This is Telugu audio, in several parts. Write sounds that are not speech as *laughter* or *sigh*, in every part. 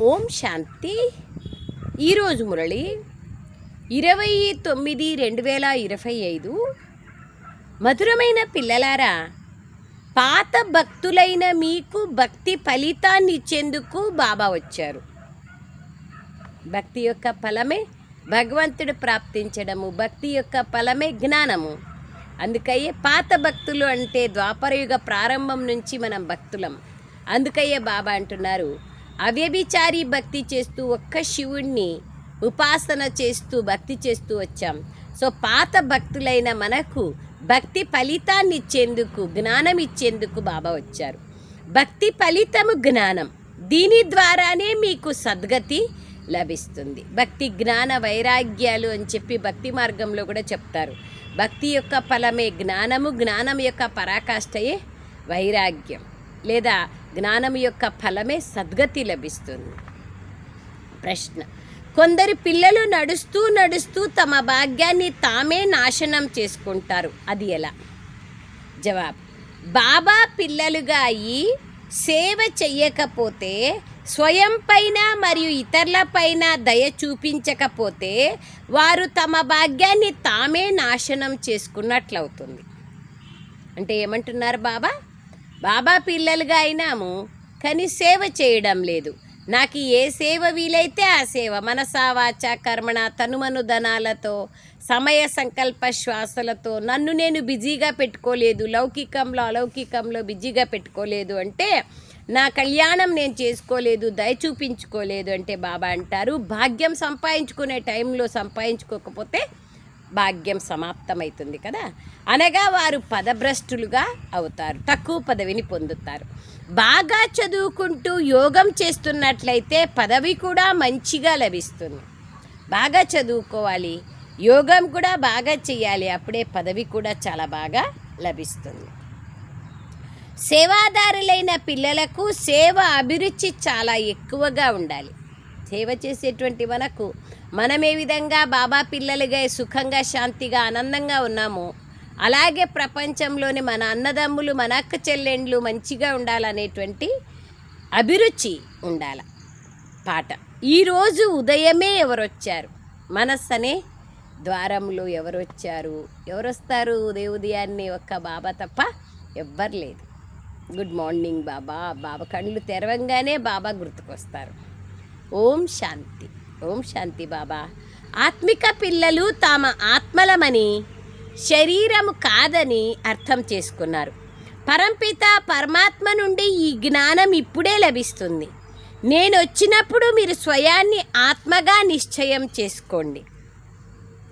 ఓం శాంతి. ఈరోజు మురళి ఇరవై తొమ్మిది రెండు వేల ఇరవై ఐదు. మధురమైన పిల్లలారా పాత భక్తులైన మీకు భక్తి ఫలితాన్ని ఇచ్చేందుకు బాబా వచ్చారు. భక్తి యొక్క ఫలమే భగవంతుడు ప్రాప్తించడము భక్తి యొక్క ఫలమే జ్ఞానము. అందుకయ్యే పాత భక్తులు అంటే ద్వాపరయుగ ప్రారంభం నుంచి మనం భక్తులం. అందుకయ్యే బాబా అంటున్నారు అవ్యభిచారి భక్తి చేస్తూ ఒక్క శివుణ్ణి ఉపాసన చేస్తూ భక్తి చేస్తూ వచ్చాం. సో పాత భక్తులైన మనకు భక్తి ఫలితాన్ని ఇచ్చేందుకు జ్ఞానం ఇచ్చేందుకు బాబా వచ్చారు. భక్తి ఫలితము జ్ఞానం. దీని ద్వారానే మీకు సద్గతి లభిస్తుంది. భక్తి జ్ఞాన వైరాగ్యాలు అని చెప్పి భక్తి మార్గంలో కూడా చెప్తారు. భక్తి యొక్క ఫలమే జ్ఞానము జ్ఞానం యొక్క పరాకాష్ఠయే వైరాగ్యం. లేదా జ్ఞానం యొక్క ఫలమే సద్గతి లభిస్తుంది. ప్రశ్న. కొందరు పిల్లలు నడుస్తూ నడుస్తూ తమ భాగ్యాన్ని తామే నాశనం చేసుకుంటారు. అది ఎలా? జవాబు. బాబా పిల్లలుగా అయి సేవ చెయ్యకపోతే స్వయం పైన మరియు ఇతరులపైన దయ చూపించకపోతే వారు తమ భాగ్యాన్ని తామే నాశనం చేసుకున్నట్లవుతుంది. అంటే ఏమంటున్నారు బాబా? బాబా పిల్లలుగా అయినాము కానీ సేవ చేయడం లేదు. నాకు ఏ సేవ వీలైతే ఆ సేవ మనసావాచ కర్మణ తనుమను ధనాలతో సమయ సంకల్ప శ్వాసలతో నన్ను నేను బిజీగా పెట్టుకోలేదు లౌకికంలో అలౌకికంలో బిజీగా పెట్టుకోలేదు అంటే నా కళ్యాణం నేను చేసుకోలేదు దయ చూపించుకోలేదు అంటే బాబా అంటారు. భాగ్యం సంపాదించుకునే టైంలో సంపాదించుకోకపోతే భాగ్యం సమాప్తమవుతుంది కదా? అనగా వారు పదభ్రష్టులుగా అవుతారు. తక్కువ పదవిని పొందుతారు. బాగా చదువుకుంటూ యోగం చేస్తున్నట్లయితే పదవి కూడా మంచిగా లభిస్తుంది. బాగా చదువుకోవాలి. యోగం కూడా బాగా చేయాలి. అప్పుడే పదవి కూడా చాలా బాగా లభిస్తుంది. సేవాదారులైన పిల్లలకు సేవ అభిరుచి చాలా ఎక్కువగా ఉండాలి. సేవ చేసేటువంటి మనకు మనం ఏ విధంగా బాబా పిల్లలుగా సుఖంగా శాంతిగా ఆనందంగా ఉన్నామో. అలాగే ప్రపంచంలోని మన అన్నదమ్ములు మన అక్క చెల్లెండ్లు మంచిగా ఉండాలనేటువంటి అభిరుచి ఉండాల పాట. ఈరోజు ఉదయమే ఎవరొచ్చారు? మనస్సు అనే ద్వారంలో ఎవరొచ్చారు? ఎవరొస్తారు ఎవరు వస్తారు ఉదయ ఉదయాన్నే ఒక్క బాబా తప్ప ఎవ్వరు లేదు. గుడ్ మార్నింగ్ బాబా. బాబా కళ్ళు తెరవంగానే బాబా గుర్తుకొస్తారు. ఓం శాంతి. ఓం శాంతి బాబా. ఆత్మిక పిల్లలు తమ ఆత్మలమని శరీరము కాదని అర్థం చేసుకున్నారు. పరంపిత పరమాత్మ నుండి ఈ జ్ఞానం ఇప్పుడే లభిస్తుంది. నేను వచ్చినప్పుడు మీరు స్వయాన్ని ఆత్మగా నిశ్చయం చేసుకోండి.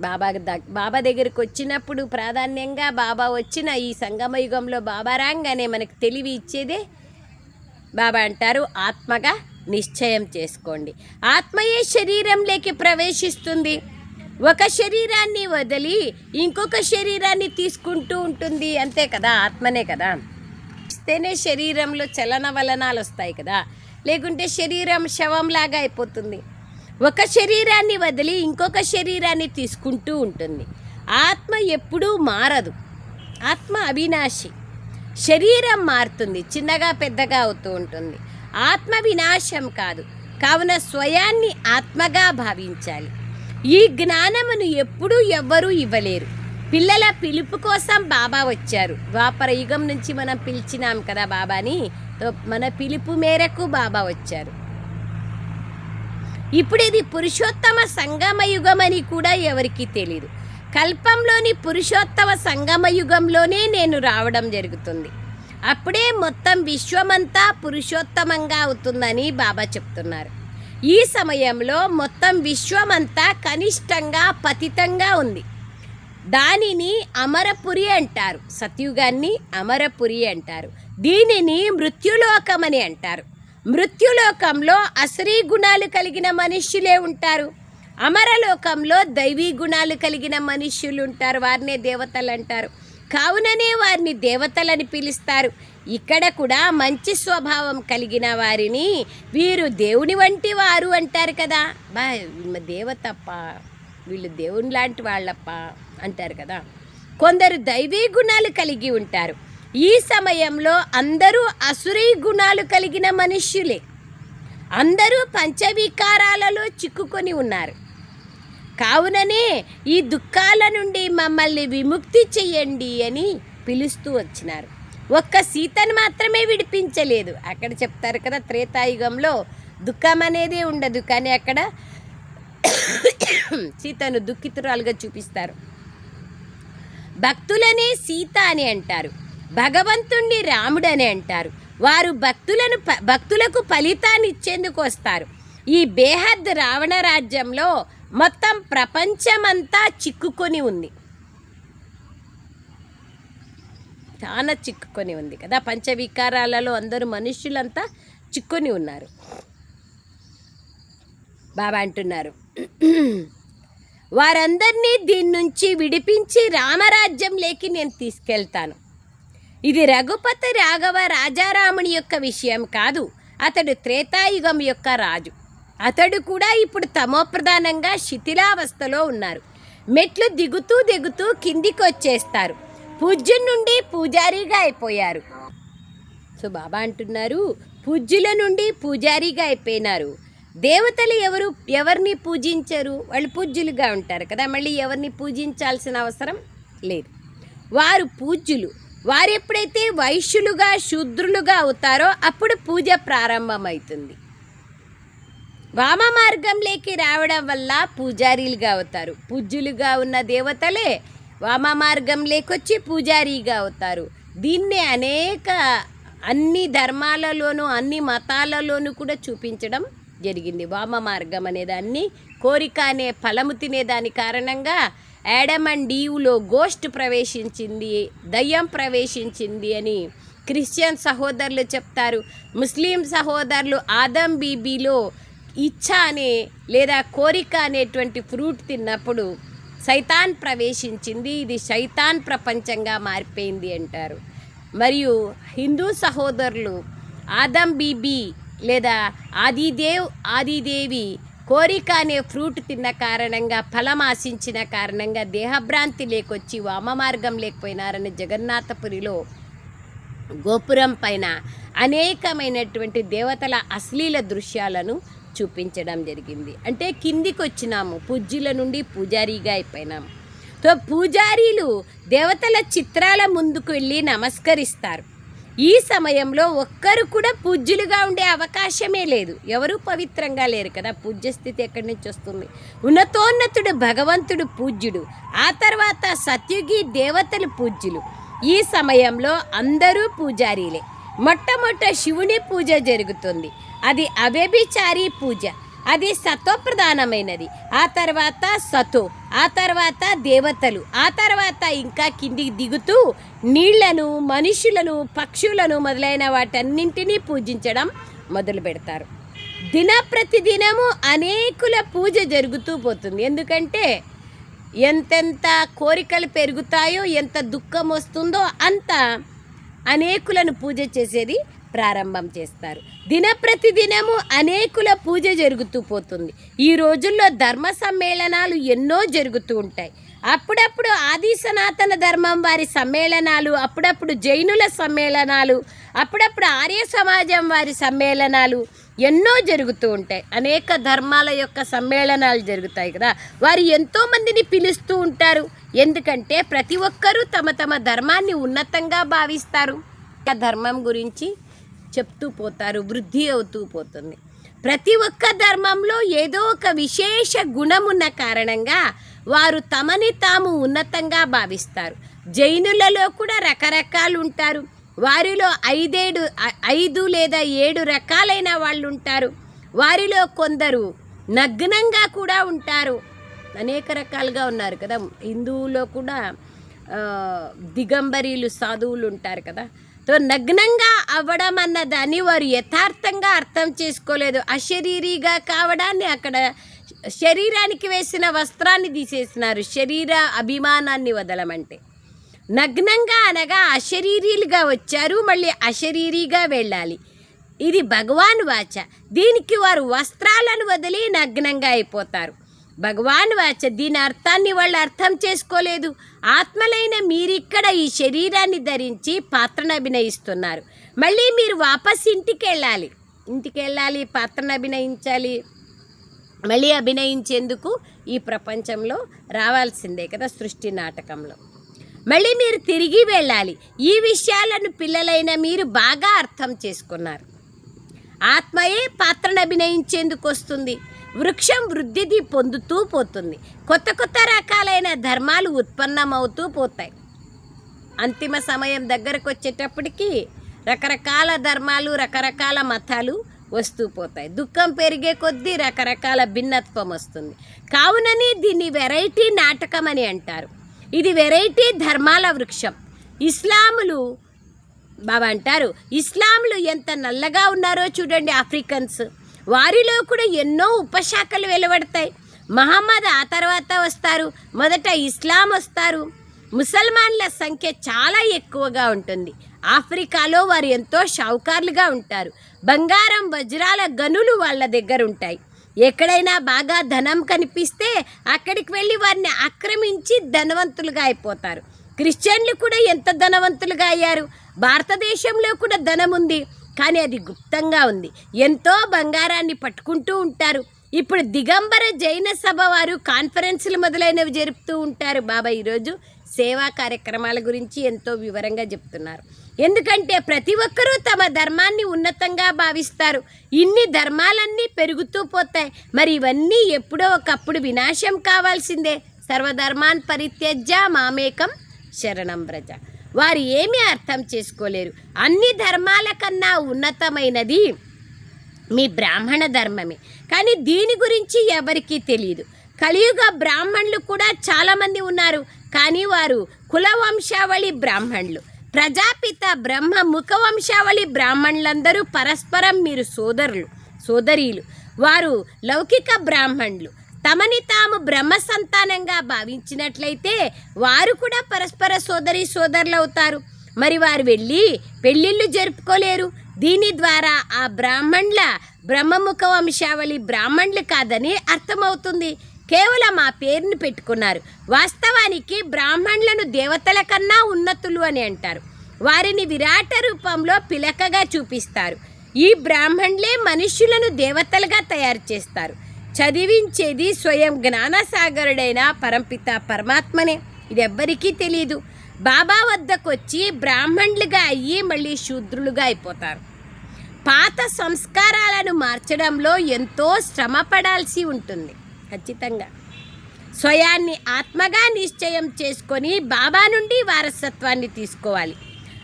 బాబా దగ్ బాబా దగ్గరికి వచ్చినప్పుడు ప్రాధాన్యంగా బాబా వచ్చిన ఈ సంగమయుగంలో బాబా రాగానే మనకు తెలివి ఇచ్చేదే బాబా అంటారు ఆత్మగా నిశ్చయం చేసుకోండి. ఆత్మయే శరీరంలోకి ప్రవేశిస్తుంది. ఒక శరీరాన్ని వదిలి ఇంకొక శరీరాన్ని తీసుకుంటూ ఉంటుంది. అంతే కదా? ఆత్మనే కదా? ఇస్తేనే శరీరంలో చలన వలనాలు వస్తాయి కదా? లేకుంటే శరీరం శవంలాగా అయిపోతుంది. ఒక శరీరాన్ని వదిలి ఇంకొక శరీరాన్ని తీసుకుంటూ ఉంటుంది. ఆత్మ ఎప్పుడూ మారదు. ఆత్మ అవినాశి. శరీరం మారుతుంది. చిన్నగా పెద్దగా అవుతూ ఉంటుంది. ఆత్మ వినాశం కాదు. కావున స్వయాన్ని ఆత్మగా భావించాలి. ఈ జ్ఞానమును ఎప్పుడూ ఎవ్వరూ ఇవ్వలేరు. పిల్లల పిలుపు కోసం బాబా వచ్చారు. ద్వాపర యుగం నుంచి మనం పిలిచినాం కదా బాబాని. తో మన పిలుపు మేరకు బాబా వచ్చారు. ఇప్పుడు ఇది పురుషోత్తమ సంగమ యుగం అని కూడా ఎవరికి తెలియదు కల్పంలోని పురుషోత్తమ సంగమ యుగంలోనే నేను రావడం జరుగుతుంది. అప్పుడే మొత్తం విశ్వమంతా పురుషోత్తమంగా అవుతుందని బాబా చెప్తున్నారు. ఈ సమయంలో మొత్తం విశ్వమంతా కనిష్టంగా పతితంగా ఉంది. దానిని అమరపురి అంటారు. సత్యుగాన్ని అమరపురి అంటారు. దీనిని మృత్యులోకమని అంటారు. మృత్యులోకంలో అసరీ గుణాలు కలిగిన మనుష్యులే ఉంటారు. అమరలోకంలో దైవీ గుణాలు కలిగిన మనుష్యులు ఉంటారు. వారినే దేవతలు అంటారు. కావుననే వారిని దేవతలని పిలుస్తారు. ఇక్కడ కూడా మంచి స్వభావం కలిగిన వారిని వీరు దేవుని వంటి వారు అంటారు కదా. బా దేవతప్ప వీళ్ళు దేవుని లాంటి వాళ్ళప్ప అంటారు కదా. కొందరు దైవీ గుణాలు కలిగి ఉంటారు. ఈ సమయంలో అందరూ అసురీ గుణాలు కలిగిన మనుష్యులే. అందరూ పంచవికారాలలో చిక్కుకొని ఉన్నారు. కావుననే ఈ దుఃఖాల నుండి మమ్మల్ని విముక్తి చెయ్యండి అని పిలుస్తూ వచ్చినారు. ఒక్క సీతను మాత్రమే విడిపించలేదు. అక్కడ చెప్తారు కదా త్రేతాయుగంలో దుఃఖం అనేది ఉండదు. కానీ అక్కడ సీతను దుఃఖితురాలుగా చూపిస్తారు. భక్తులనే సీత అని అంటారు. భగవంతుణ్ణి రాముడు అని అంటారు. వారు భక్తులను భక్తులకు ఫలితాన్ని ఇచ్చేందుకు వస్తారు. ఈ బేహద్ రావణ రాజ్యంలో మొత్తం ప్రపంచమంతా చిక్కుకొని ఉంది. చాలా చిక్కుకొని ఉంది కదా. పంచవికారాలలో అందరూ మనుష్యులంతా చిక్కుని ఉన్నారు. బాబా అంటున్నారు. వారందరినీ దీని నుంచి విడిపించి రామరాజ్యంలోకి నేను తీసుకెళ్తాను. ఇది రఘుపతి రాఘవ రాజారాముని యొక్క విషయం కాదు. అతడు త్రేతాయుగం యొక్క రాజు. అతడు కూడా ఇప్పుడు తమోప్రధానంగా శిథిలావస్థలో ఉన్నారు. మెట్లు దిగుతూ దిగుతూ కిందికి వచ్చేస్తారు పూజ్యం నుండి పూజారిగా అయిపోయారు. సో బాబా అంటున్నారు పూజ్యుల నుండి పూజారిగా అయిపోయినారు. దేవతలు ఎవరు ఎవరిని పూజించరు? వాళ్ళు పూజ్యులుగా ఉంటారు కదా మళ్ళీ ఎవరిని పూజించాల్సిన అవసరం లేదు. వారు పూజ్యులు. వారు ఎప్పుడైతే వైశ్యులుగా శూద్రులుగా అవుతారో అప్పుడు పూజ ప్రారంభమవుతుంది. వామ మార్గంలోకి రావడం వల్ల పూజారీలుగా అవుతారు. పూజ్యులుగా ఉన్న దేవతలే వామ మార్గం లేకొచ్చి పూజారీగా అవుతారు. దీన్నే అనేక అన్ని ధర్మాలలోనూ అన్ని మతాలలోనూ కూడా చూపించడం జరిగింది. వామ మార్గం అనేదాన్ని కోరిక అనే ఫలము తినేదాని కారణంగా యాడమ్ అండ్ డీవులో గోస్ట్ ప్రవేశించింది దయ్యం ప్రవేశించింది అని క్రిస్టియన్ సహోదరులు చెప్తారు. ముస్లిం సహోదరులు ఆదం బీబీలో ఇచ్ఛ అనే లేదా కోరిక అనేటువంటి ఫ్రూట్ తిన్నప్పుడు సైతాన్ ప్రవేశించింది ఇది శైతాన్ ప్రపంచంగా మారిపోయింది అంటారు. మరియు హిందూ సహోదరులు ఆదం బీబీ లేదా ఆదిదేవ్ ఆదిదేవి కోరిక అనే ఫ్రూట్ తిన్న కారణంగా ఫలం ఆశించిన కారణంగా దేహభ్రాంతి లేకొచ్చి వామ మార్గం లేకపోయినారని జగన్నాథపురిలో గోపురం పైన అనేకమైనటువంటి దేవతల అశ్లీల దృశ్యాలను చూపించడం జరిగింది. అంటే కిందికి వచ్చినాము పూజ్యుల నుండి పూజారిగా అయిపోయినాము. సో పూజారీలు దేవతల చిత్రాల ముందుకు వెళ్ళి నమస్కరిస్తారు. ఈ సమయంలో ఒక్కరు కూడా పూజ్యులుగా ఉండే అవకాశమే లేదు. ఎవరు పవిత్రంగా లేరు కదా. పూజ్య స్థితి ఎక్కడి నుంచి వస్తుంది? ఉన్నతోన్నతుడు భగవంతుడు పూజ్యుడు. ఆ తర్వాత సత్యుగి దేవతలు పూజ్యులు. ఈ సమయంలో అందరూ పూజారీలే. మొట్టమొదట శివుని పూజ జరుగుతుంది. అది అవ్యభిచారి పూజ. అది సత్వప్రధానమైనది. ఆ తర్వాత సతో ఆ తర్వాత దేవతలు ఆ తర్వాత ఇంకా కిందికి దిగుతూ నీళ్ళను మనుషులను పక్షులను మొదలైన వాటన్నింటినీ పూజించడం మొదలు పెడతారు. దిన ప్రతిదినము అనేకుల పూజ జరుగుతూ పోతుంది. ఎందుకంటే ఎంతెంత కోరికలు పెరుగుతాయో ఎంత దుఃఖం వస్తుందో అంత అనేకులను పూజ చేసేది ప్రారంభం చేస్తారు. దిన ప్రతిదినము అనేకుల పూజ జరుగుతూ పోతుంది. ఈ రోజుల్లో ధర్మ సమ్మేళనాలు ఎన్నో జరుగుతూ ఉంటాయి. అప్పుడప్పుడు ఆది సనాతన ధర్మం వారి సమ్మేళనాలు అప్పుడప్పుడు జైనుల సమ్మేళనాలు అప్పుడప్పుడు ఆర్య సమాజం వారి సమ్మేళనాలు ఎన్నో జరుగుతూ ఉంటాయి. అనేక ధర్మాల యొక్క సమ్మేళనాలు జరుగుతాయి కదా. వారు ఎంతో మందిని పిలుస్తూ ఉంటారు. ఎందుకంటే ప్రతి ఒక్కరూ తమ తమ ధర్మాన్ని ఉన్నతంగా భావిస్తారు. ధర్మం గురించి చెప్తూ పోతారు వృద్ధి అవుతూ పోతుంది. ప్రతి ఒక్క ధర్మంలో ఏదో ఒక విశేష గుణమున్న కారణంగా వారు తమని తాము ఉన్నతంగా భావిస్తారు. జైనులలో కూడా రకరకాలు ఉంటారు. వారిలో ఐదేడు ఐదు లేదా ఏడు రకాలైన వాళ్ళు ఉంటారు. వారిలో కొందరు నగ్నంగా కూడా ఉంటారు. అనేక రకాలుగా ఉన్నారు కదా. హిందువులో కూడా దిగంబరీలు సాధువులు ఉంటారు కదా. నగ్నంగా అవ్వడం అన్న దాన్ని వారు యథార్థంగా అర్థం చేసుకోలేదు. అశరీరిగా కావడాన్ని అక్కడ శరీరానికి వేసిన వస్త్రాన్ని తీసేసినారు. శరీర అభిమానాన్ని వదలమంటే. నగ్నంగా అనగా అశరీరీలుగా వచ్చారు మళ్ళీ అశరీరిగా వెళ్ళాలి. ఇది భగవాన్ వాచ. దీనికి వారు వస్త్రాలను వదిలి నగ్నంగా అయిపోతారు. భగవాన్ వాచ దీని అర్థాన్ని వాళ్ళు అర్థం చేసుకోలేదు. ఆత్మలైన మీరిక్కడ ఈ శరీరాన్ని ధరించి పాత్రను అభినయిస్తున్నారు మళ్ళీ మీరు వాపస్ ఇంటికి వెళ్ళాలి ఇంటికి వెళ్ళాలి పాత్రను అభినయించాలి మళ్ళీ అభినయించేందుకు ఈ ప్రపంచంలో రావాల్సిందే కదా సృష్టి నాటకంలో. మళ్ళీ మీరు తిరిగి వెళ్ళాలి. ఈ విషయాలను పిల్లలైన మీరు బాగా అర్థం చేసుకున్నారు. ఆత్మయే పాత్రను అభినయించేందుకు వస్తుంది. వృక్షం వృద్ధిది పొందుతూ పోతుంది. కొత్త కొత్త రకాలైన ధర్మాలు ఉత్పన్నమవుతూ పోతాయి. అంతిమ సమయం దగ్గరకు వచ్చేటప్పటికి రకరకాల ధర్మాలు రకరకాల మతాలు వస్తూ పోతాయి. దుఃఖం పెరిగే కొద్దీ రకరకాల భిన్నత్వం వస్తుంది. కావునని దీన్ని వెరైటీ నాటకం అని అంటారు. ఇది వెరైటీ ధర్మాల వృక్షం. ఇస్లాములు బాబా అంటారు ఇస్లాంలు ఎంత నల్లగా ఉన్నారో చూడండి ఆఫ్రికన్స్. వారిలో కూడా ఎన్నో ఉపశాఖలు వెలువడతాయి. మహమ్మద్ ఆ తర్వాత వస్తారు. మొదట ఇస్లాం వస్తారు. ముసల్మాన్ల సంఖ్య చాలా ఎక్కువగా ఉంటుంది. ఆఫ్రికాలో వారు ఎంతో షౌకార్లుగా ఉంటారు. బంగారం వజ్రాల గనులు వాళ్ళ దగ్గర ఉంటాయి. ఎక్కడైనా బాగా ధనం కనిపిస్తే అక్కడికి వెళ్ళి వారిని ఆక్రమించి ధనవంతులుగా అయిపోతారు. క్రిస్టియన్లు కూడా ఎంత ధనవంతులుగా అయ్యారు? భారతదేశంలో కూడా ధనం ఉంది కానీ అది గుప్తంగా ఉంది. ఎంతో బంగారాన్ని పట్టుకుంటూ ఉంటారు. ఇప్పుడు దిగంబర జైన సభ వారు కాన్ఫరెన్సులు మొదలైనవి జరుపుతూ ఉంటారు బాబా. ఈరోజు సేవా కార్యక్రమాల గురించి ఎంతో వివరంగా చెప్తున్నారు. ఎందుకంటే ప్రతి ఒక్కరూ తమ ధర్మాన్ని ఉన్నతంగా భావిస్తారు. ఇన్ని ధర్మాలన్నీ పెరుగుతూ పోతాయి. మరి ఇవన్నీ ఎప్పుడో ఒకప్పుడు వినాశం కావాల్సిందే. సర్వధర్మాన్ పరిత్యజ్య మామేకం శరణం బ్రజ వారు ఏమీ అర్థం చేసుకోలేరు. అన్ని ధర్మాల కన్నా ఉన్నతమైనది మీ బ్రాహ్మణ ధర్మమే. కానీ దీని గురించి ఎవరికీ తెలియదు కలియుగ బ్రాహ్మణులు కూడా చాలామంది ఉన్నారు. కానీ వారు కుల వంశావళి బ్రాహ్మణులు. ప్రజాపిత బ్రహ్మ ముఖవంశావళి బ్రాహ్మణులందరూ పరస్పరం మీరు సోదరులు సోదరీలు. వారు లౌకిక బ్రాహ్మణులు. తమని తాము బ్రహ్మ సంతానంగా భావించినట్లయితే వారు కూడా పరస్పర సోదరి సోదరులు అవుతారు మరి వారు వెళ్ళి పెళ్ళిళ్ళు జరుపుకోలేరు. దీని ద్వారా ఆ బ్రాహ్మణుల బ్రహ్మముఖ వంశావళి బ్రాహ్మణులు కాదని అర్థమవుతుంది. కేవలం ఆ పేరుని పెట్టుకున్నారు. వాస్తవానికి బ్రాహ్మణులను దేవతల కన్నా ఉన్నతులు అని అంటారు. వారిని విరాట రూపంలో పిలకగా చూపిస్తారు. ఈ బ్రాహ్మణులే మనుష్యులను దేవతలుగా తయారు చేస్తారు. చదివించేది స్వయం జ్ఞానసాగరుడైన పరంపిత పరమాత్మనే. ఇది ఎవ్వరికీ తెలియదు బాబా వద్దకు వచ్చి బ్రాహ్మణులుగా అయ్యి మళ్ళీ శూద్రులుగా అయిపోతారు. పాత సంస్కారాలను మార్చడంలో ఎంతో శ్రమ పడాల్సి ఉంటుంది. ఖచ్చితంగా. స్వయాన్ని ఆత్మగా నిశ్చయం చేసుకొని బాబా నుండి వారసత్వాన్ని తీసుకోవాలి.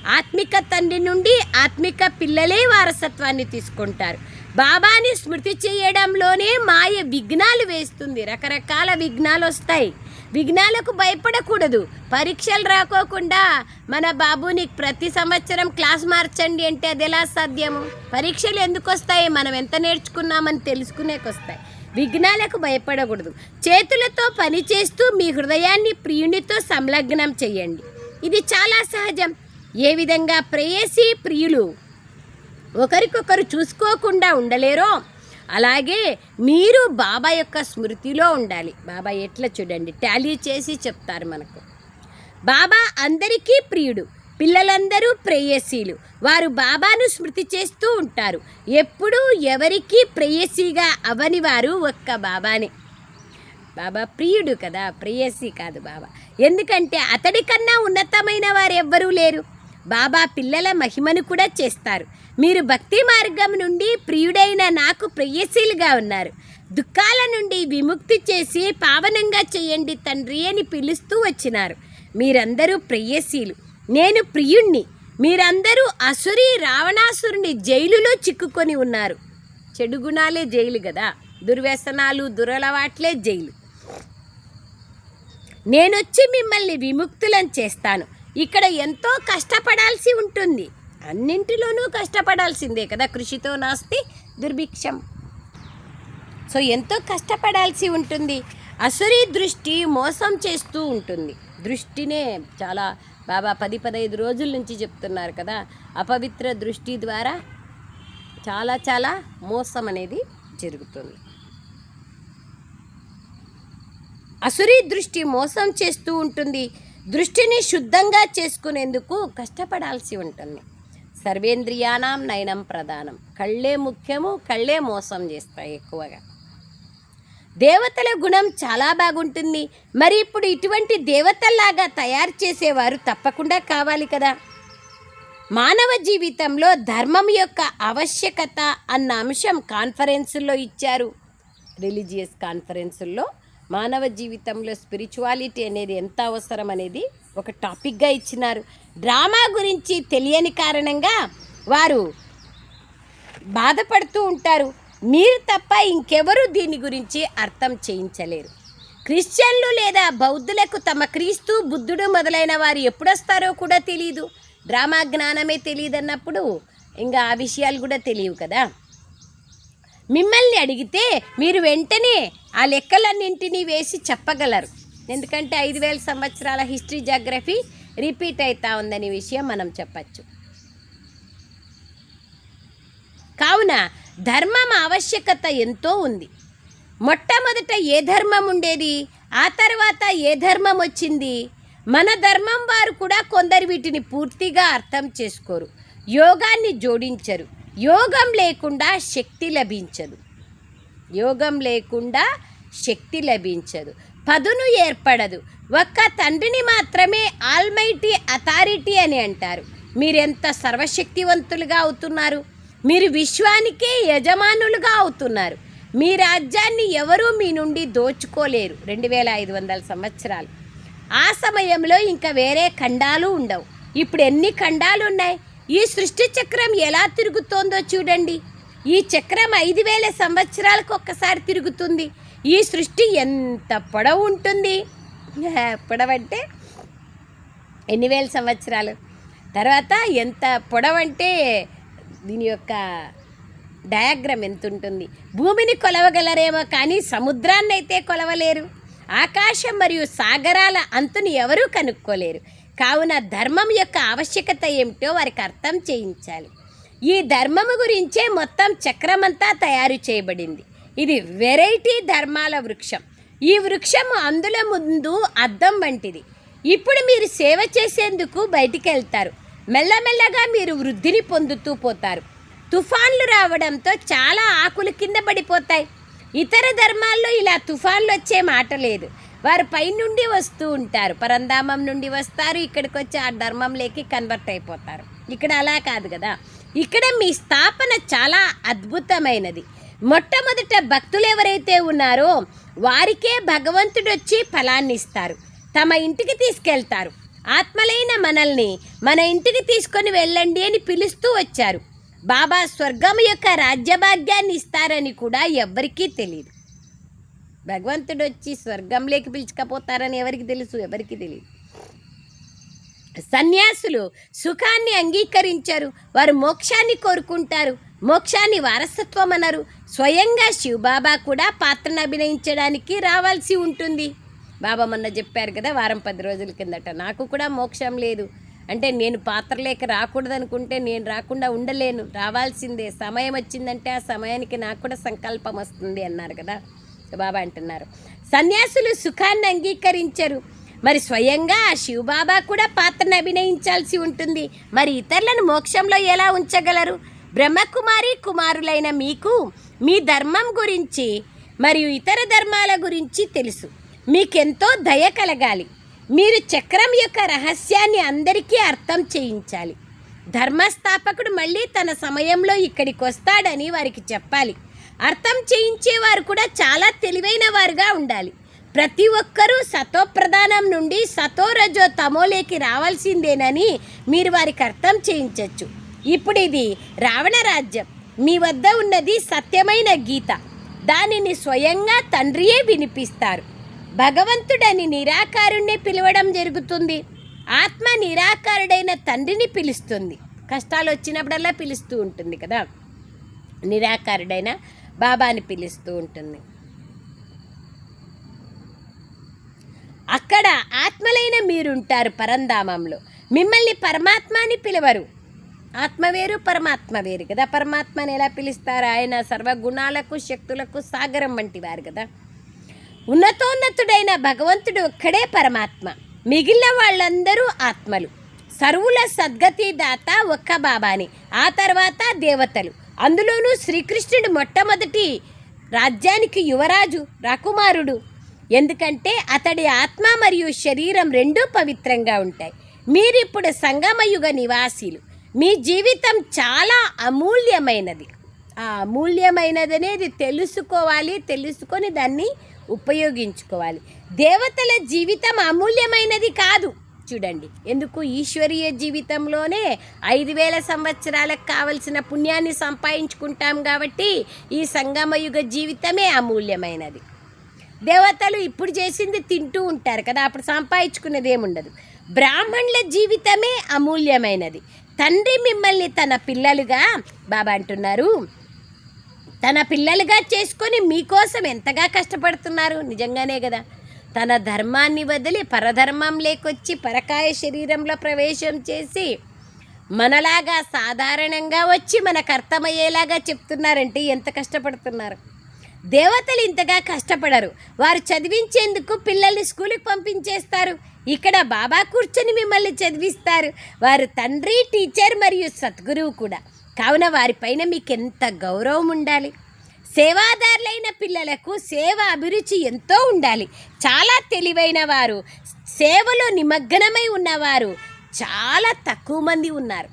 ఆత్మిక తండ్రి నుండి ఆత్మిక పిల్లలే వారసత్వాన్ని తీసుకుంటారు. బాబాని స్మృతి చేయడంలోనే మాయ విఘ్నాలు వేస్తుంది. రకరకాల విఘ్నాలు వస్తాయి. విఘ్నాలకు భయపడకూడదు. పరీక్షలు రాకోకుండా మన బాబు నీకు ప్రతి సంవత్సరం క్లాస్ మార్చండి అంటే అది ఎలా సాధ్యము? పరీక్షలు ఎందుకు వస్తాయి? మనం ఎంత నేర్చుకున్నామని తెలుసుకునేకి వస్తాయి. విఘ్నాలకు భయపడకూడదు. చేతులతో పని చేస్తూ మీ హృదయాన్ని ప్రియునితో సంలగ్నం చేయండి. ఇది చాలా సహజం. ఏ విధంగా ప్రేయసి ప్రియులు ఒకరికొకరు చూసుకోకుండా ఉండలేరో అలాగే మీరు బాబా యొక్క స్మృతిలో ఉండాలి. బాబా ఎట్లా చూడండి టాలీ చేసి చెప్తారు మనకు. బాబా అందరికీ ప్రియుడు పిల్లలందరూ ప్రేయసీలు. వారు బాబాను స్మృతి చేస్తూ ఉంటారు. ఎప్పుడూ ఎవరికీ ప్రేయసీగా అవని వారు ఒక్క బాబానే. బాబా ప్రియుడు కదా ప్రేయసి కాదు బాబా. ఎందుకంటే అతడి కన్నా ఉన్నతమైన వారు ఎవ్వరూ లేరు. బాబా పిల్లల మహిమను కూడా చేస్తారు. మీరు భక్తి మార్గం నుండి ప్రియుడైన నాకు ప్రియశీలుగా ఉన్నారు. దుఃఖాల నుండి విముక్తి చేసి పావనంగా చేయండి తండ్రి అని పిలుస్తూ వచ్చినారు. మీరందరూ ప్రియశీలు నేను ప్రియుణ్ణి. మీరందరూ అసురి రావణాసురుని జైలులో చిక్కుకొని ఉన్నారు. చెడు గుణాలే జైలు కదా దుర్వ్యసనాలు దురలవాట్లే జైలు. నేనొచ్చి మిమ్మల్ని విముక్తులను చేస్తాను. ఇక్కడ ఎంతో కష్టపడాల్సి ఉంటుంది. అన్నింటిలోనూ కష్టపడాల్సిందే కదా కృషితో నాస్తి దుర్భిక్షం. సో ఎంతో కష్టపడాల్సి ఉంటుంది. అసురి దృష్టి మోసం చేస్తూ ఉంటుంది. దృష్టినే చాలా బాబా పది పదహైదు రోజుల నుంచి చెప్తున్నారు కదా. అపవిత్ర దృష్టి ద్వారా చాలా చాలా మోసం అనేది జరుగుతుంది. అసురీ దృష్టి మోసం చేస్తూ ఉంటుంది. దృష్టిని శుద్ధంగా చేసుకునేందుకు కష్టపడాల్సి ఉంటుంది. సర్వేంద్రియానాం నయనం ప్రధానం. కళ్ళే ముఖ్యము కళ్ళే మోసం చేస్తాయి ఎక్కువగా. దేవతల గుణం చాలా బాగుంటుంది. మరి ఇప్పుడు ఇటువంటి దేవతల్లాగా తయారు చేసేవారు తప్పకుండా కావాలి కదా? మానవ జీవితంలో ధర్మం యొక్క ఆవశ్యకత అన్న అంశం కాన్ఫరెన్సుల్లో ఇచ్చారు. రిలీజియస్ కాన్ఫరెన్సుల్లో మానవ జీవితంలో స్పిరిచువాలిటీ అనేది ఎంత అవసరం అనేది ఒక టాపిక్గా ఇచ్చినారు. డ్రామా గురించి తెలియని కారణంగా వారు బాధపడుతూ ఉంటారు. మీరు తప్ప ఇంకెవరు దీని గురించి అర్థం చేయించలేరు. క్రిస్టియన్లు లేదా బౌద్ధులకు తమ క్రీస్తు బుద్ధుడు మొదలైన వారు ఎప్పుడొస్తారో కూడా తెలియదు డ్రామా జ్ఞానమే తెలియదు అన్నప్పుడు ఇంకా ఆ విషయాలు కూడా తెలియవు కదా. మిమ్మల్ని అడిగితే మీరు వెంటనే ఆ లెక్కలన్నింటినీ వేసి చెప్పగలరు. ఎందుకంటే ఐదు వేల సంవత్సరాల హిస్టరీ జాగ్రఫీ రిపీట్ అవుతా ఉందనే విషయం మనం చెప్పచ్చు. కావున ధర్మం ఆవశ్యకత ఎంతో ఉంది. మొట్టమొదట ఏ ధర్మం ఉండేది? ఆ తర్వాత ఏ ధర్మం వచ్చింది? మన ధర్మం వారు కూడా కొందరు వీటిని పూర్తిగా అర్థం చేసుకోరు. యోగాన్ని జోడించరు. యోగం లేకుండా శక్తి లభించదు. యోగం లేకుండా శక్తి లభించదు. పదును ఏర్పడదు. ఒక్క తండ్రిని మాత్రమే ఆల్మైటీ అథారిటీ అని అంటారు. మీరెంత సర్వశక్తివంతులుగా అవుతున్నారు? మీరు విశ్వానికే యజమానులుగా అవుతున్నారు. మీ రాజ్యాన్ని ఎవరూ మీ నుండి దోచుకోలేరు. రెండు వేల ఐదు వందల సంవత్సరాలు. ఆ సమయంలో ఇంకా వేరే ఖండాలు ఉండవు. ఇప్పుడు ఎన్ని ఖండాలు ఉన్నాయి ఈ సృష్టి చక్రం ఎలా తిరుగుతోందో చూడండి. ఈ చక్రం ఐదు వేల సంవత్సరాలకు ఒక్కసారి తిరుగుతుంది. ఈ సృష్టి ఎంత పొడవు ఉంటుంది? పొడవంటే ఎన్ని వేల సంవత్సరాలు? తర్వాత ఎంత పొడవంటే దీని యొక్క డయాగ్రామ్ ఎంత ఉంటుంది? భూమిని కొలవగలరేమో కానీ సముద్రాన్ని అయితే కొలవలేరు. ఆకాశం మరియు సాగరాల అంతుని ఎవరూ కనుక్కోలేరు. కావున ధర్మం యొక్క ఆవశ్యకత ఏమిటో వారికి అర్థం చేయించాలి. ఈ ధర్మము గురించే మొత్తం చక్రమంతా తయారు చేయబడింది. ఇది వెరైటీ ధర్మాల వృక్షం. ఈ వృక్షము అందుల ముందు అద్దం వంటిది. ఇప్పుడు మీరు సేవ చేసేందుకు బయటికి వెళ్తారు మెల్లమెల్లగా మీరు వృద్ధిని పొందుతూ పోతారు. తుఫాన్లు రావడంతో చాలా ఆకులు కింద పడిపోతాయి. ఇతర ధర్మాల్లో ఇలా తుఫాన్లు వచ్చే మాట లేదు. వారు పైనుండి వస్తూ ఉంటారు. పరంధామం నుండి వస్తారు. ఇక్కడికి వచ్చి ఆ ధర్మంలోకి కన్వర్ట్ అయిపోతారు. ఇక్కడ అలా కాదు కదా. ఇక్కడ మీ స్థాపన చాలా అద్భుతమైనది. మొట్టమొదట భక్తులు ఎవరైతే ఉన్నారో వారికే భగవంతుడు వచ్చి ఫలాన్ని ఇస్తారు. తమ ఇంటికి తీసుకెళ్తారు. ఆత్మలైన మనల్ని మన ఇంటికి తీసుకొని వెళ్ళండి అని పిలుస్తూ వచ్చారు. బాబా స్వర్గం యొక్క రాజ్యభాగ్యాన్ని ఇస్తారని కూడా ఎవ్వరికీ తెలియదు భగవంతుడు వచ్చి స్వర్గంలోకి పిలుచుకపోతారని ఎవరికి తెలుసు? ఎవరికి తెలియదు సన్యాసులు సుఖాన్ని అంగీకరించారు వారు మోక్షాన్ని కోరుకుంటారు. మోక్షాన్ని వారసత్వం అన్నారు స్వయంగా శివబాబా కూడా పాత్రను అభినయించడానికి రావాల్సి ఉంటుంది. బాబా మొన్న చెప్పారు కదా వారం పది రోజుల కిందట నాకు కూడా మోక్షం లేదు. అంటే నేను పాత్ర లేక రాకూడదు అనుకుంటే నేను రాకుండా ఉండలేను. రావాల్సిందే. సమయం వచ్చిందంటే ఆ సమయానికి నాకు కూడా సంకల్పం వస్తుంది అన్నారు కదా. బాబా అంటున్నారు. సన్యాసులు సుఖాన్ని అంగీకరించరు. మరి స్వయంగా ఆ శివబాబా కూడా పాత్రను అభినయించాల్సి ఉంటుంది. మరి ఇతరులను మోక్షంలో ఎలా ఉంచగలరు? బ్రహ్మకుమారి కుమారులైన మీకు మీ ధర్మం గురించి మరియు ఇతర ధర్మాల గురించి తెలుసు. మీకెంతో దయ కలగాలి. మీరు చక్రం యొక్క రహస్యాన్ని అందరికీ అర్థం చేయించాలి. ధర్మస్థాపకుడు మళ్ళీ తన సమయంలో ఇక్కడికి వస్తాడని వారికి చెప్పాలి. అర్థం చేయించేవారు కూడా చాలా తెలివైన వారుగా ఉండాలి. ప్రతి ఒక్కరూ సతోప్రధానం నుండి సతోరజో తమోలేకి రావాల్సిందేనని మీరు వారికి అర్థం చేయించవచ్చు ఇప్పుడు ఇది రావణ రాజ్యం. మీ వద్ద ఉన్నది సత్యమైన గీత. దానిని స్వయంగా తండ్రియే వినిపిస్తారు. భగవంతుడని నిరాకారుణ్ణి పిలవడం జరుగుతుంది. ఆత్మ నిరాకారుడైన తండ్రిని పిలుస్తుంది. కష్టాలు వచ్చినప్పుడల్లా పిలుస్తూ ఉంటుంది కదా. నిరాకారుడైన బాబాని పిలుస్తూ ఉంటుంది. అక్కడ ఆత్మలైన మీరుంటారు పరంధామంలో. మిమ్మల్ని పరమాత్మ అని పిలవరు. ఆత్మ వేరు పరమాత్మ వేరు కదా. పరమాత్మని ఎలా పిలుస్తారు? ఆయన సర్వగుణాలకు శక్తులకు సాగరం వంటి వారు కదా. ఉన్నతోన్నతుడైన భగవంతుడు ఒక్కడే పరమాత్మ. మిగిలిన వాళ్ళందరూ ఆత్మలు. సర్వుల సద్గతి దాత ఒక్క బాబాని. ఆ తర్వాత దేవతలు. అందులోనూ శ్రీకృష్ణుడు మొట్టమొదటి రాజ్యానికి యువరాజు రాకుమారుడు. ఎందుకంటే అతడి ఆత్మ మరియు శరీరం రెండూ పవిత్రంగా ఉంటాయి. మీరిప్పుడు సంగమయుగ నివాసీలు. మీ జీవితం చాలా అమూల్యమైనది. ఆ అమూల్యమైనది అనేది తెలుసుకోవాలి తెలుసుకొని దాన్ని ఉపయోగించుకోవాలి. దేవతల జీవితం అమూల్యమైనది కాదు. చూడండి. ఎందుకు? ఈశ్వరీయ జీవితంలోనే ఐదు వేల సంవత్సరాలకు కావలసిన పుణ్యాన్ని సంపాదించుకుంటాం కాబట్టి ఈ సంగమయుగ జీవితమే అమూల్యమైనది. దేవతలు ఇప్పుడు చేసింది తింటూ ఉంటారు కదా అప్పుడు సంపాదించుకున్నది ఏముండదు. బ్రాహ్మణుల జీవితమే అమూల్యమైనది. తండ్రి మిమ్మల్ని తన పిల్లలుగా బాబా అంటున్నారు తన పిల్లలుగా చేసుకొని మీకోసం ఎంతగా కష్టపడుతున్నారు? నిజంగానే కదా. తన ధర్మాన్ని వదిలి పరధర్మం లేకొచ్చి పరకాయ శరీరంలో ప్రవేశం చేసి మనలాగా సాధారణంగా వచ్చి మనకు అర్థమయ్యేలాగా చెప్తున్నారంటే ఎంత కష్టపడుతున్నారు? దేవతలు ఇంతగా కష్టపడరు. వారు చదివించేందుకు పిల్లల్ని స్కూల్కి పంపించేస్తారు. ఇక్కడ బాబా కూర్చొని మిమ్మల్ని చదివిస్తారు. వారు తండ్రి టీచర్ మరియు సద్గురువు కూడా. కావున వారిపైన మీకు ఎంత గౌరవం ఉండాలి? సేవాదారులైన పిల్లలకు సేవ అభిరుచి ఎంతో ఉండాలి. చాలా తెలివైన వారు సేవలో నిమగ్నమై ఉన్నవారు చాలా తక్కువ మంది ఉన్నారు.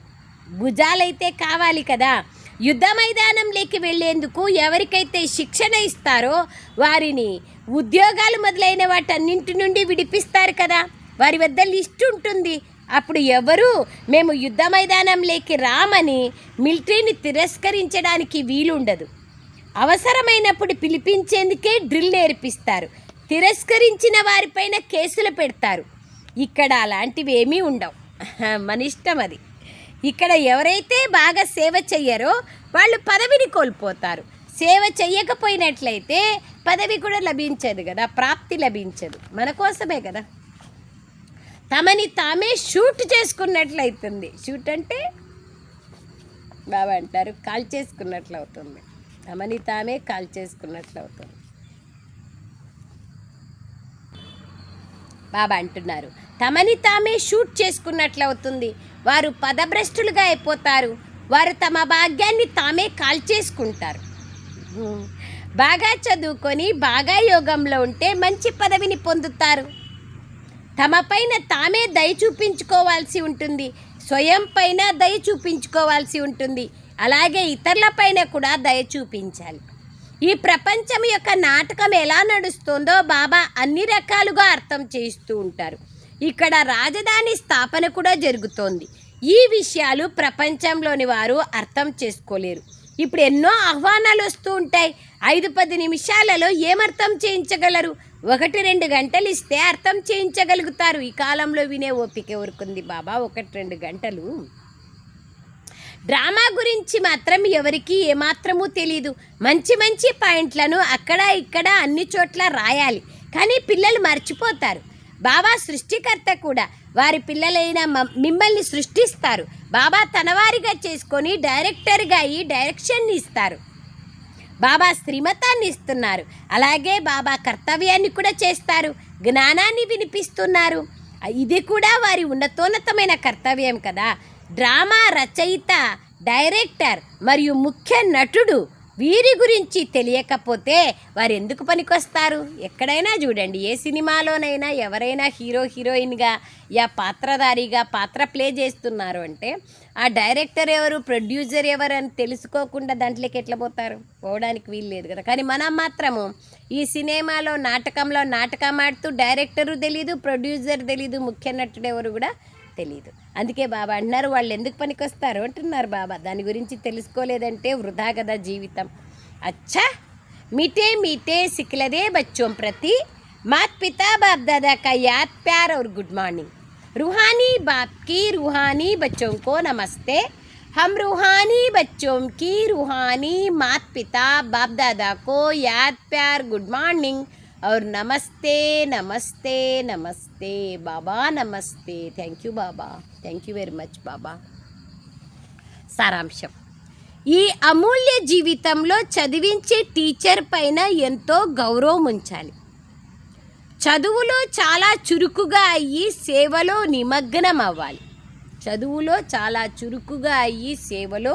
భుజాలైతే కావాలి కదా. యుద్ధ మైదానంలోకి వెళ్ళేందుకు ఎవరికైతే శిక్షణ ఇస్తారో వారిని ఉద్యోగాలు మొదలైన వాటన్నింటి నుండి విడిపిస్తారు కదా. వారి వద్ద లిస్ట్ ఉంటుంది. అప్పుడు ఎవరు? మేము యుద్ధ మైదానంలోకి రామని మిలిటరీని తిరస్కరించడానికి వీలుండదు. అవసరమైనప్పుడు పిలిపించేందుకే డ్రిల్ నేర్పిస్తారు. తిరస్కరించిన వారిపైన కేసులు పెడతారు. ఇక్కడ అలాంటివి ఏమీ ఉండవు. *laughs* మన ఇష్టం అది. ఇక్కడ ఎవరైతే బాగా సేవ చెయ్యరో వాళ్ళు పదవిని కోల్పోతారు. సేవ చెయ్యకపోయినట్లయితే పదవి కూడా లభించదు కదా ప్రాప్తి లభించదు. మన కోసమే కదా. తమని తామే షూట్ చేసుకున్నట్లయితుంది. షూట్ అంటే బాబా అంటారు కాల్ చేసుకున్నట్లు అవుతుంది తమని తామే కాల్ చేసుకున్నట్లు అవుతుంది బాబా అంటున్నారు తమని తామే షూట్ చేసుకున్నట్లు అవుతుంది వారు పదభ్రష్టులుగా అయిపోతారు. వారు తమ భాగ్యాన్ని తామే కాల్ చేసుకుంటారు. బాగా చదువుకొని బాగా యోగంలో ఉంటే మంచి పదవిని పొందుతారు. తమ పైన తామే దయ చూపించుకోవాల్సి ఉంటుంది. స్వయం పైన దయ చూపించుకోవాల్సి ఉంటుంది. అలాగే ఇతరులపైన కూడా దయ చూపించాలి. ఈ ప్రపంచం యొక్క నాటకం ఎలా నడుస్తుందో బాబా అన్ని రకాలుగా అర్థం చేస్తూ ఉంటారు. ఇక్కడ రాజధాని స్థాపన కూడా జరుగుతోంది. ఈ విషయాలు ప్రపంచంలోని వారు అర్థం చేసుకోలేరు. ఇప్పుడు ఎన్నో ఆహ్వానాలు వస్తూ ఉంటాయి. ఐదు పది నిమిషాలలో ఏమర్థం చేయించగలరు? ఒకటి రెండు గంటలు ఇస్తే అర్థం చేయించగలుగుతారు. ఈ కాలంలో వినే ఓపిక ఎవరుకుంది బాబా? ఒకటి రెండు గంటలు. డ్రామా గురించి మాత్రం ఎవరికి ఏమాత్రమూ తెలియదు మంచి మంచి పాయింట్లను అక్కడ ఇక్కడ అన్ని చోట్ల రాయాలి. కానీ పిల్లలు మర్చిపోతారు. బాబా సృష్టికర్త కూడా. వారి పిల్లలైన మ- మిమ్మల్ని సృష్టిస్తారు. బాబా తనవారిగా చేసుకొని డైరెక్టర్గా అయ్యి డైరెక్షన్ ఇస్తారు. బాబా శ్రీమతాన్ని ఇస్తున్నారు. అలాగే బాబా కర్తవ్యాన్ని కూడా చేస్తారు. జ్ఞానాన్ని వినిపిస్తున్నారు. ఇది కూడా వారి ఉన్నతోన్నతమైన కర్తవ్యం కదా. డ్రామా రచయిత డైరెక్టర్ మరియు ముఖ్య నటుడు వీరి గురించి తెలియకపోతే వారు ఎందుకు పనికొస్తారు? ఎక్కడైనా చూడండి ఏ సినిమాలోనైనా ఎవరైనా హీరో హీరోయిన్గా యా పాత్రధారిగా పాత్ర ప్లే చేస్తున్నారు అంటే ఆ డైరెక్టర్ ఎవరు ప్రొడ్యూసర్ ఎవరు అని తెలుసుకోకుండా దాంట్లోకి ఎట్లా పోతారు? పోవడానికి వీలు లేదు కదా. కానీ మనం మాత్రము ఈ సినిమాలో నాటకంలో నాటకం ఆడుతూ డైరెక్టరు తెలీదు ప్రొడ్యూసర్ తెలీదు ముఖ్య నటుడు ఎవరు కూడా తెలియదు అందుకే బాబా అంటున్నారు వాళ్ళు ఎందుకు పనికొస్తారు అంటున్నారు బాబా దాని గురించి తెలుసుకోలేదంటే వృధా కదా జీవితం అచ్చా मीठे मीठे सिखलदे बच्चों प्रति मात पिता बाप दादा का याद प्यार और गुड मॉर्निंग रूहानी बाप की रूहानी बच्चों को नमस्ते हम रूहानी बच्चों की रूहानी मात पिता बाप दादा को याद प्यार गुड मॉर्निंग और नमस्ते नमस्ते नमस्ते बाबा नमस्ते thank you Baba thank you very much बाबा సారాంశం ఈ అమూల్య జీవితంలో చదివించే టీచర్ పైన ఎంతో గౌరవం ఉంచాలి చదువులో చాలా చురుకుగా అయ్యి సేవలో నిమగ్నం అవ్వాలి చదువులో చాలా చురుకుగా అయ్యి సేవలో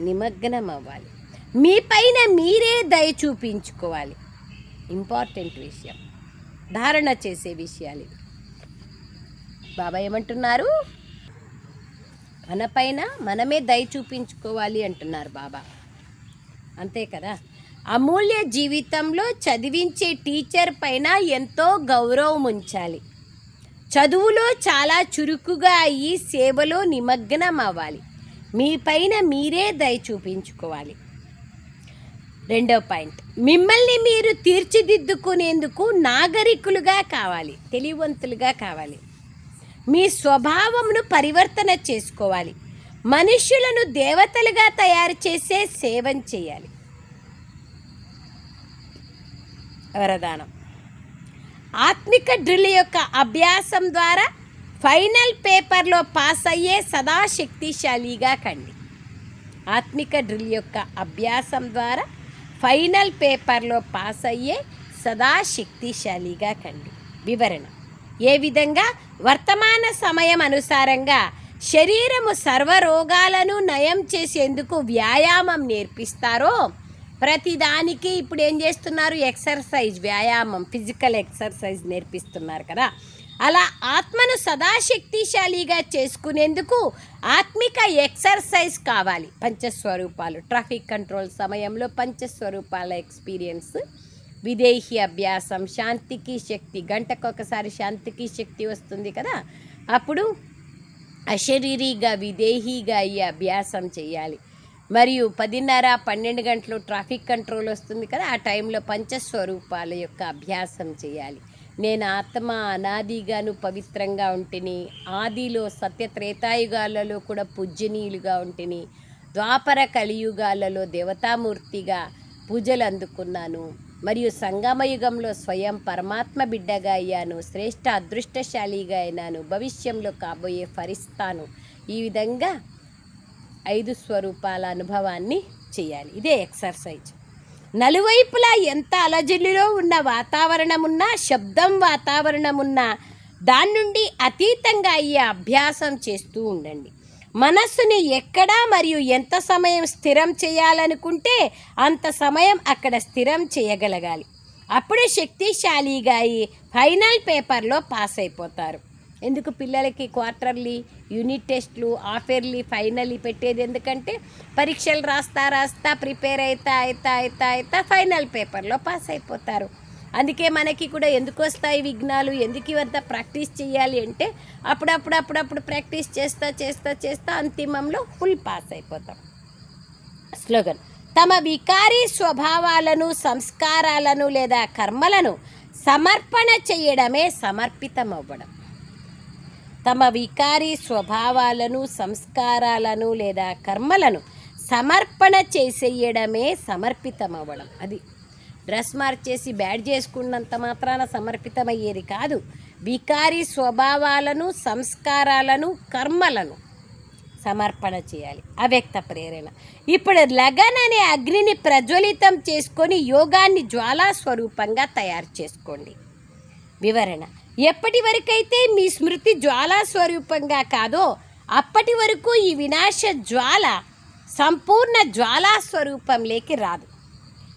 నిమగ్నం అవ్వాలి మీ పైన మీరే దయ చూపించుకోవాలి ఇంపార్టెంట్ విషయం. ధారణ చేసే విషయాలు ఇవి. బాబా ఏమంటున్నారు? మనపైన మనమే దయ చూపించుకోవాలి అంటున్నారు బాబా. అంతే కదా? అమూల్య జీవితంలో చదివించే టీచర్ పైన ఎంతో గౌరవం ఉంచాలి. చదువులో చాలా చురుకుగా అయ్యి సేవలో నిమగ్నం అవ్వాలి. మీ పైన మీరే దయ చూపించుకోవాలి. రెండో పాయింట్. మిమ్మల్ని మీరు తీర్చిదిద్దుకునేందుకు నాగరికులుగా కావాలి తెలివంతులుగా కావాలి. మీ స్వభావమును పరివర్తన చేసుకోవాలి. మనుష్యులను దేవతలుగా తయారు చేసే సేవం చేయాలి. వరదానం. ఆత్మిక డ్రిల్ యొక్క అభ్యాసం ద్వారా ఫైనల్ పేపర్లో పాస్ అయ్యే సదా శక్తిశాలిగా కండి. ఆత్మిక డ్రిల్ యొక్క అభ్యాసం ద్వారా ఫైనల్ పేపర్లో పాస్ అయ్యే సదా శక్తిశాలిగా కండి. వివరణ. ఏ విధంగా? వర్తమాన సమయం అనుసారంగా శరీరము సర్వరోగాలను నయం చేసేందుకు వ్యాయామం నేర్పిస్తారో ప్రతిదానికి ఇప్పుడు ఏం చేస్తున్నారు? ఎక్సర్సైజ్ వ్యాయామం ఫిజికల్ ఎక్సర్సైజ్ నేర్పిస్తున్నారు కదా. అలా ఆత్మను సదా శక్తిశాలిగా చేసుకునేందుకు ఆత్మిక ఎక్సర్సైజ్ కావాలి. పంచస్వరూపాలు ట్రాఫిక్ కంట్రోల్ సమయంలో పంచస్వరూపాల ఎక్స్పీరియన్స్ విదేహీ అభ్యాసం శాంతికి శక్తి గంటకొకసారి శాంతికి శక్తి వస్తుంది కదా? అప్పుడు అశరీరిగా విదేహీగా ఈ అభ్యాసం చేయాలి. మరియు పదిన్నర పన్నెండు గంటలు ట్రాఫిక్ కంట్రోల్ వస్తుంది కదా? ఆ టైంలో పంచస్వరూపాల యొక్క అభ్యాసం చేయాలి. నేను ఆత్మ అనాదిగాను పవిత్రంగా ఉంటిని. ఆదిలో సత్య త్రేతాయుగాలలో కూడా పూజ్యనీయులుగా ఉంటిని. ద్వాపర కలియుగాలలో దేవతామూర్తిగా పూజలు అందుకున్నాను. మరియు సంగమయుగంలో స్వయం పరమాత్మ బిడ్డగా అయ్యాను. శ్రేష్ఠ అదృష్టశాలిగా అయినాను. భవిష్యంలో కాబోయే ఫరిస్తాను. ఈ విధంగా ఐదు స్వరూపాల అనుభవాన్ని చేయాలి. ఇదే ఎక్సర్సైజ్. నలువైపులా ఎంత అలజడిలో ఉన్న వాతావరణం ఉన్నా శబ్దం వాతావరణమున్నా దాని నుండి అతీతంగా అయ్యే అభ్యాసం చేస్తూ ఉండండి. మనస్సుని ఎక్కడ మరియు ఎంత సమయం స్థిరం చేయాలనుకుంటే అంత సమయం అక్కడ స్థిరం చేయగలగాలి. అప్పుడే శక్తిశాలిగా అయి ఫైనల్ పేపర్లో పాస్ అయిపోతారు. ఎందుకు పిల్లలకి క్వార్టర్లీ యూనిట్ టెస్ట్లు ఆఫర్లీ ఫైనల్లీ పెట్టేది ఎందుకంటే పరీక్షలు రాస్తా రాస్తా ప్రిపేర్ అవుతా అవుతా అవుతా అవుతా ఫైనల్ పేపర్లో పాస్ అయిపోతారు. అందుకే మనకి కూడా ఎందుకు వస్తాయి విఘ్నాలు ఎందుకు ఇవంతా ప్రాక్టీస్ చేయాలి అంటే అప్పుడప్పుడు అప్పుడప్పుడు ప్రాక్టీస్ చేస్తా చేస్తా చేస్తా అంతిమంలో ఫుల్ పాస్ అయిపోతాం. స్లోగన్. తమ వికారీ స్వభావాలను సంస్కారాలను లేదా కర్మలను సమర్పణ చేయడమే సమర్పితం అవ్వడం తమ వికారీ స్వభావాలను సంస్కారాలను లేదా కర్మలను సమర్పణ చేసేయడమే సమర్పితమవ్వడం. అది డ్రెస్ మార్చేసి బ్యాడ్ చేసుకున్నంత మాత్రాన సమర్పితమయ్యేది కాదు. వికారి స్వభావాలను సంస్కారాలను కర్మలను సమర్పణ చేయాలి. అవ్యక్త ప్రేరణ. ఇప్పుడు లగన్ అనే అగ్నిని ప్రజ్వలితం చేసుకొని యోగాన్ని జ్వాలా స్వరూపంగా తయారు చేసుకోండి. వివరణ. ఎప్పటి వరకైతే మీ స్మృతి జ్వాలా స్వరూపంగా కాదో అప్పటి వరకు ఈ వినాశ జ్వాల సంపూర్ణ జ్వాలా స్వరూపంలోకి రాదు.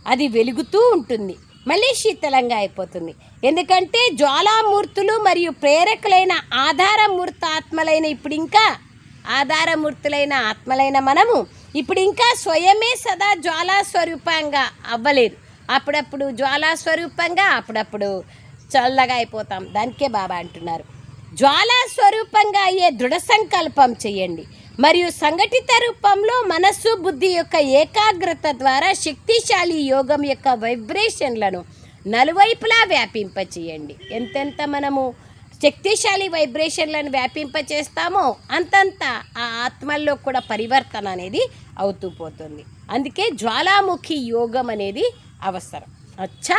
అది వెలుగుతూ ఉంటుంది. మళ్ళీ శీతలంగా అయిపోతుంది. ఎందుకంటే జ్వాలామూర్తులు మరియు ప్రేరకులైన ఆధారమూర్త ఆత్మలైన ఇప్పుడు ఇంకా ఆధారమూర్తులైన ఆత్మలైన మనము ఇప్పుడు ఇంకా స్వయమే సదా జ్వాలా స్వరూపంగా అవ్వలేదు. అప్పుడప్పుడు జ్వాలా స్వరూపంగా అప్పుడప్పుడు చల్లగా అయిపోతాం. దానికే బాబా అంటున్నారు. జ్వాలా స్వరూపంగా అయ్యే దృఢ సంకల్పం చేయండి. మరియు సంఘటిత రూపంలో మనస్సు బుద్ధి యొక్క ఏకాగ్రత ద్వారా శక్తిశాలి యోగం యొక్క వైబ్రేషన్లను నలువైపులా వ్యాపింపచేయండి. ఎంతెంత మనము శక్తిశాలి వైబ్రేషన్లను వ్యాపింపచేస్తామో అంతంత ఆ ఆత్మల్లో కూడా పరివర్తన అనేది అవుతూ పోతుంది. అందుకే జ్వాలాముఖి యోగం అనేది అవసరం. అచ్చా!